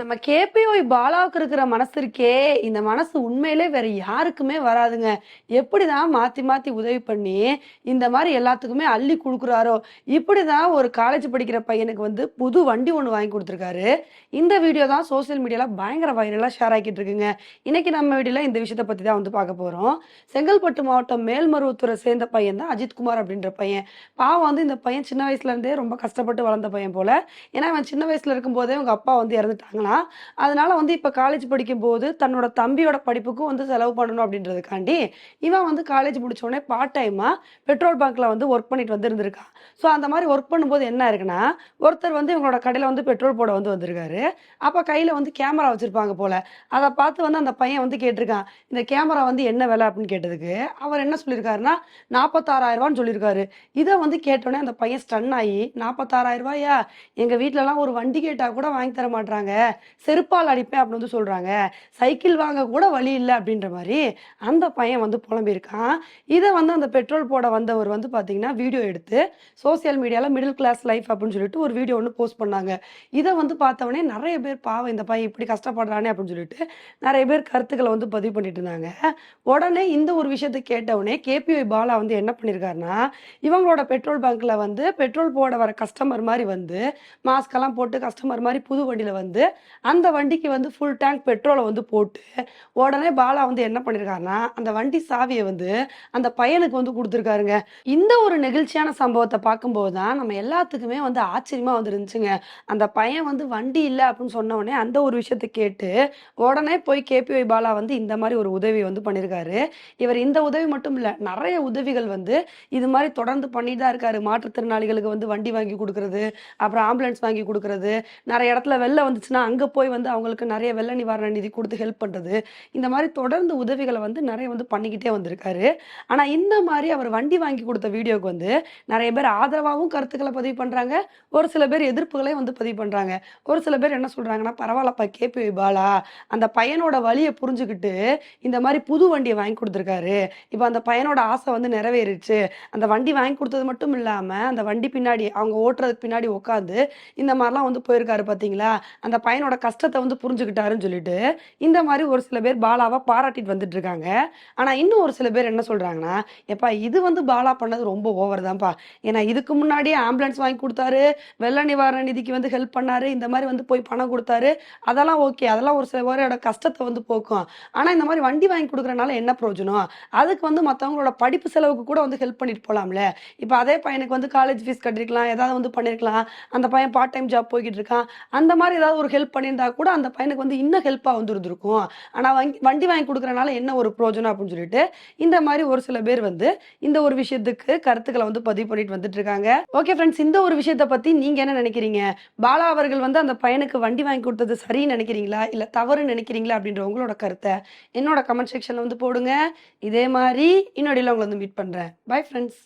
நம்ம கேபிஓய் பாலாவுக்கு இருக்கிற மனசு இருக்கே இந்த மனசு உண்மையிலே வேற யாருக்குமே வராதுங்க. எப்படிதான் மாத்தி மாத்தி உதவி பண்ணி இந்த மாதிரி எல்லாத்துக்குமே அள்ளி கொடுக்குறாரோ இப்படிதான் ஒரு காலேஜ் படிக்கிற பையனுக்கு வந்து புது வண்டி ஒன்று வாங்கி கொடுத்துருக்காரு. இந்த வீடியோ தான் சோசியல் மீடியால பயங்கர வைரலா ஷேர் ஆக்கிட்டு இருக்குங்க. இன்னைக்கு நம்ம வீடியோல இந்த விஷயத்தை பத்தி தான் வந்து பார்க்க போறோம். செங்கல்பட்டு மாவட்டம் மேல்மருவத்தூரை சேர்ந்த பையன் தான் அஜித்குமார் அப்படின்ற பையன். பாவம் வந்து இந்த பையன் சின்ன வயசுல இருந்தே ரொம்ப கஷ்டப்பட்டு வளர்ந்த பையன் போல. ஏன்னா அவன் சின்ன வயசுல இருக்கும்போதே அவங்க அப்பா வந்து இறந்துட்டாங்களா? இறந்துட்டாங்களாம் அதனால வந்து இப்போ காலேஜ் படிக்கும்போது தன்னோட தம்பியோட படிப்புக்கும் வந்து செலவு பண்ணணும் அப்படின்றதுக்காண்டி இவன் வந்து காலேஜ் முடிச்ச உடனே பார்ட் டைமாக பெட்ரோல் பங்க்ல வந்து ஒர்க் பண்ணிட்டு வந்து இருந்திருக்கான் ஸோ அந்த மாதிரி ஒர்க் பண்ணும்போது என்ன இருக்குன்னா ஒருத்தர் வந்து இவங்களோட கடையில் வந்து பெட்ரோல் போட வந்து வந்திருக்காரு. அப்போ கையில் வந்து கேமரா வச்சிருப்பாங்க போல. அதை பார்த்து வந்து அந்த பையன் வந்து கேட்டிருக்கான் இந்த கேமரா வந்து என்ன விலை? அப்படின்னு கேட்டதுக்கு அவர் என்ன சொல்லியிருக்காருன்னா நாற்பத்தாறாயிரம் ரூபான்னு சொல்லியிருக்காரு. இதை வந்து கேட்டோடனே அந்த பையன் ஸ்டன் ஆகி நாற்பத்தாறாயிரம் ரூபாயா எங்கள் வீட்டிலலாம் ஒரு வண்டி கேட்டால் கூட வாங்கி தர மாட்டாங்க செருப்பால் அடிப்பேன் அப்படின்னு வந்து சொல்கிறாங்க சைக்கிள் வாங்க கூட வழி இல்லை அப்படின்ற மாதிரி அந்த பையன் வந்து புலம்பியிருக்கான். இதை வந்து அந்த பெட்ரோல் போட வந்தவர் வந்து பார்த்தீங்கன்னா வீடியோ எடுத்து சோஷியல் மீடியாவில் மிடில் கிளாஸ் லைஃப் அப்படின்னு சொல்லிட்டு ஒரு வீடியோ ஒன்று போஸ்ட் பண்ணாங்க. இதை வந்து பார்த்தவொடனே நிறைய பேர் பாவம் இந்த பையன் இப்படி கஷ்டப்படுறானே அப்படின்னு சொல்லிட்டு நிறைய பேர் கருத்துக்களை வந்து பதிவு பண்ணிட்டு இருந்தாங்க. உடனே இந்த ஒரு விஷயத்தை கேட்டவுடனே கேபிஒய் பாலா வந்து என்ன பண்ணியிருக்காருன்னா இவங்களோட பெட்ரோல் பங்க்கில் வந்து பெட்ரோல் போட வர கஸ்டமர் மாதிரி வந்து மாஸ்க் எல்லாம் போட்டு கஸ்டமர் மாதிரி புது வண்டியில் வந்து அந்த வண்டிக்கு வந்து ஃபுல் டேங்க் பெட்ரோலை வந்து போட்டு உடனே பாலா வந்து என்ன பண்ணியிருக்காருன்னா அந்த வண்டி சாவியை வந்து அந்த பையனுக்கு வந்து கொடுத்துருக்காருங்க. இந்த ஒரு நெகிழ்ச்சியான சம்பவத்தை பார்க்கும்போது தான் நம்ம எல்லாத்துக்குமே வந்து ஆச்சரியமா வந்து இருந்துச்சுங்க அந்த பையன் வந்து வண்டி இல்லை அப்படின்னு சொன்ன உடனே அந்த ஒரு விஷயத்தை கேட்டு உடனே போய் கேபிஒய் பாலா வந்து இந்த மாதிரி ஒரு உதவி வந்து பண்ணியிருக்காரு இவர் இந்த உதவி மட்டும் இல்லை நிறைய உதவிகள் வந்து இது மாதிரி தொடர்ந்து பண்ணிட்டு தான் இருக்காரு. மாற்றுத்திறனாளிகளுக்கு வந்து வண்டி வாங்கி கொடுக்கறது அப்புறம் ஆம்புலன்ஸ் வாங்கி கொடுக்கறது. நிறைய இடத்துல வெளில வந்துச்சுன்னா அங்கே போய் வந்து அவங்களுக்கு நிறைய வெள்ள நிவாரண நிதி கொடுத்து ஹெல்ப் பண்ணுறது இந்த மாதிரி தொடர்ந்து உதவிகளை வந்து நிறைய வந்து பண்ணிக்கிட்டே வந்திருக்காரு. ஆனால் இந்த மாதிரி அவர் வண்டி வாங்கி கொடுத்த வீடியோக்கு வந்து நிறைய பேர் ஆதரவாகவும் கருத்துக்களை பதிவு பண்ணுறாங்க ஒரு சில பேர் எதிர்ப்புகளையும் வந்து பதிவு பண்ணுறாங்க ஒரு சில பேர் என்ன சொல்கிறாங்கன்னா பரவாயில்லப்பா கேபி பாலா. அந்த பையனோட வழியை புரிஞ்சுக்கிட்டு இந்த மாதிரி புது வண்டியை வாங்கி கொடுத்துருக்காரு. இப்போ அந்த பையனோட ஆசை வந்து நிறைவேறிடுச்சு. அந்த வண்டி வாங்கி கொடுத்தது மட்டும் இல்லாமல் அந்த வண்டி பின்னாடி அவங்க ஓட்டுறதுக்கு பின்னாடி உட்காந்து இந்த மாதிரிலாம் வந்து போயிருக்காரு பார்த்தீங்களா அந்த பையனோட கஷ்டத்தை வந்து புரிஞ்சுக்கிட்டாருன்னு சொல்லிட்டு இந்த மாதிரி ஒரு சில பேர் பாலாவை பாராட்டிட்டு வந்துட்டு இருக்காங்க. ஆனால் இன்னும் ஒரு சில பேர் என்ன சொல்கிறாங்கன்னா எப்பா இது வந்து பாலா பண்ணது ரொம்ப ஓவர் தான்ப்பா. ஏன்னா இதுக்கு முன்னாடியே ஆம்புலன்ஸ் வாங்கி கொடுத்தாரு வெள்ள நிவாரண நிதிக்கு வந்து ஹெல்ப் பண்ணாரு இந்த மாதிரி வந்து போய் பணம் கொடுத்தாரு. அதெல்லாம் ஓகே அதெல்லாம் ஒரு சில பேரோட கஷ்டத்தை வந்து போக்கும். ஆனால் இந்த மாதிரி வண்டி வாங்கி கொடுக்குறனால என்ன பிரயோஜனம்? அதுக்கு வந்து மற்றவங்களோட படிப்பு செலவுக்கு கூட வந்து ஹெல்ப் பண்ணிட்டு போகலாம்ல இப்போ அதே பையனுக்கு வந்து காலேஜ் ஃபீஸ் கட்டிருக்கலாம் ஏதாவது வந்து பண்ணியிருக்கலாம் அந்த பையன் பார்ட் டைம் ஜாப் போய்கிட்டு இருக்கான். அந்த மாதிரி ஏதாவது ஒரு ஹெல்ப் பண்ணியிருந்தா கூட அந்த பையனுக்கு வந்து இன்னும் ஹெல்ப்பாக வந்துருந்துருக்கும். ஆனால் வண்டி வண்டி வாங்கி கொடுக்குறனால என்ன ஒரு ப்ரோஜனம் அப்படின்னு சொல்லிட்டு இந்த மாதிரி ஒரு சில பேர் வந்து இந்த ஒரு விஷயத்துக்கு கருத்துக்களை வந்து பதிவு பண்ணிட்டு வந்துட்டு இருக்காங்க. ஓகே ஃப்ரெண்ட்ஸ் இந்த ஒரு விஷயத்தை பற்றி நீங்கள் என்ன நினைக்கிறீங்க? பாலா அவர்கள் வந்து அந்த பையனுக்கு வண்டி வாங்கி கொடுத்தது சரின்னு நினைக்கிறீங்களா? இல்லை தவறுன்னு நினைக்கிறீங்களா? அப்படின்ற உங்களோட கருத்தை என்னோட கமெண்ட் செக்ஷனில் வந்து போடுங்க. இதே மாதிரி இன்னொடியில் உங்களை வந்து மீட் பண்ணுறேன் பை ஃப்ரெண்ட்ஸ்